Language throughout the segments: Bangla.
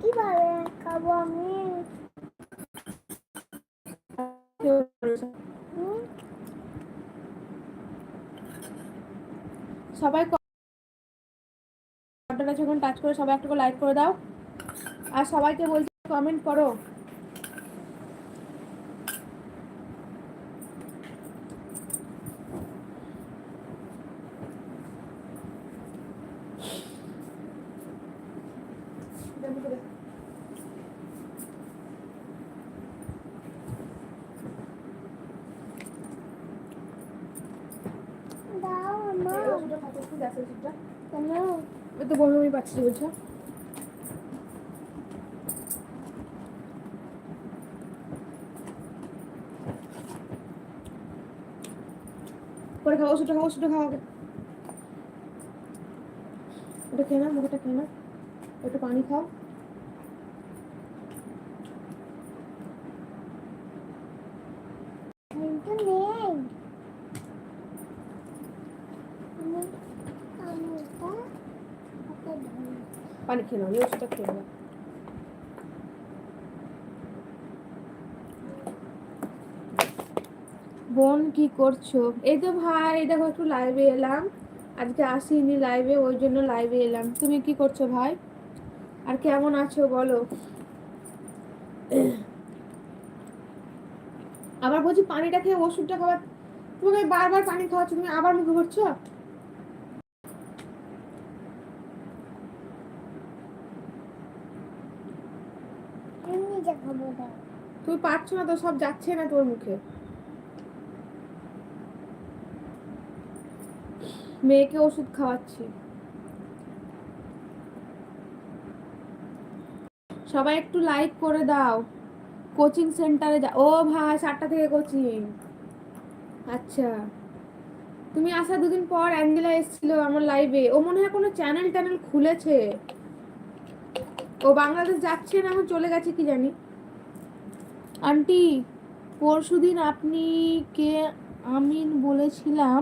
কীভাবে আমি? সবাই যখন টাচ করে সবাই একটা করে লাইক করে দাও। আর সবাইকে বলছি কমেন্ট করো। তো বমি পাচ্ছি বলছো পরে খাও ওষুধটা খাও ওষুধটা খাও আগে। ওটা খেয়ে না মুখটা খেয়ে না একটু পানি খাও। কিন্তু নেই। আমি আমি এটা ওকে ধরি। পানি খেয়ে নাও ওষুধটা খেয়ে নাও। বোন কি করছ? এই তো ভাই দেখো একটু লাইভে এলাম। আজকে আসিনি লাইভে ওই জন্য লাইভে এলাম। তুমি কি করছ ভাই? আর কেমন আছো বলো? আবার বলছি পানিটা খেয়ে ওষুধটা খাবার তোমাকে বারবার পানি খাওয়াচ্ছ তুমি আবার মুখে ভরছো তুমি পারছ না তো সব যাচ্ছে না তোর মুখে। মেয়েকে ওষুধ খাওয়াচ্ছি। সবাই একটু লাইক করে দাও। কোচিং সেন্টারে যা ও ভাই, সাতটা থেকে কোচিং আচ্ছা। তুমি আসা দুদিন পর অ্যাঞ্জেলা এসেছিল আমার লাইভে ও মনে হয় কোনো চ্যানেল ট্যানেল খুলেছে। ও বাংলাদেশ যাচ্ছে না, এখন চলে গেছে কি জানি। আন্টি পরশুদিন আপনি কে? আমিন বলেছিলাম,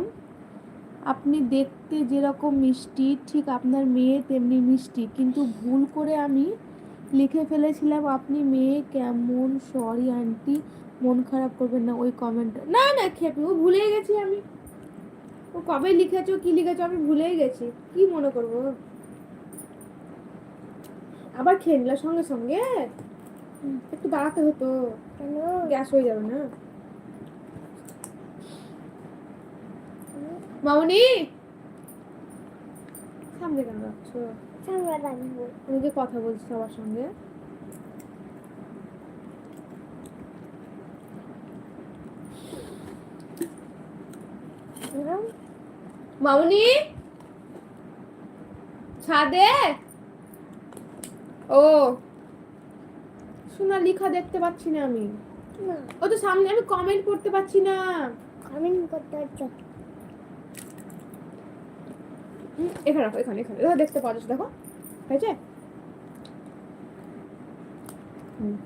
আপনি দেখতে যেরকম মিষ্টি, ঠিক আপনার মেয়ে তেমনি মিষ্টি। কিন্তু ভুল করে আমি লিখে ফেলেছিলাম, আপনি মেয়ে, কেমন? সরি আন্টি, মন খারাপ করবেন না। ওই কমেন্ট না না, খেপি, ও ভুলেই গেছি আমি। ও কবে লিখেছো, কি লিখেছো, আমি ভুলেই গেছি। কি মনে করব? আবার খেয়ে নিলা সঙ্গে সঙ্গে একটু দাঁড়াতে হতো। কেন? গ্যাস হয়ে যাবে না। মামনি! সামনে কেন রাখছো আমি যে কথা বলছি সবার সঙ্গে। মামনি? ছাদে? ও। শোনা লিখা দেখতে পাচ্ছি না আমি। ও তো সামনে আমি কমেন্ট করতে পারছি না। কমেন্ট করতে হুম, এখানে রাখো এখানে এখানে। দেখতে পাচ্ছ দেখো হয়েছে? হুম।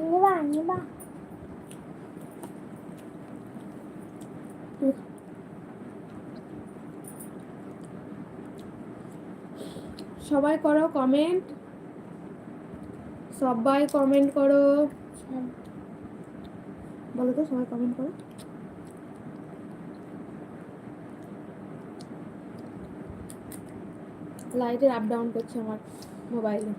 নিবা নিবা। সবাই করো কমেন্ট সবাই কমেন্ট করো। বলো তো, সবাই কমেন্ট করো। লাইটের আপ ডাউন করছে আমার মোবাইলে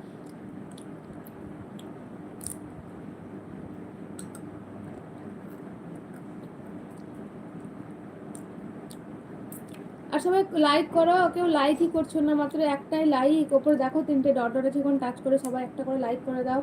আর সবাই লাইক করো, কেউ লাইকই করছ না, মাত্র একটাই লাইক ওপরে দেখো তিনটে ডট ডট আছে টাচ করে সবাই একটা করে লাইক করে দাও।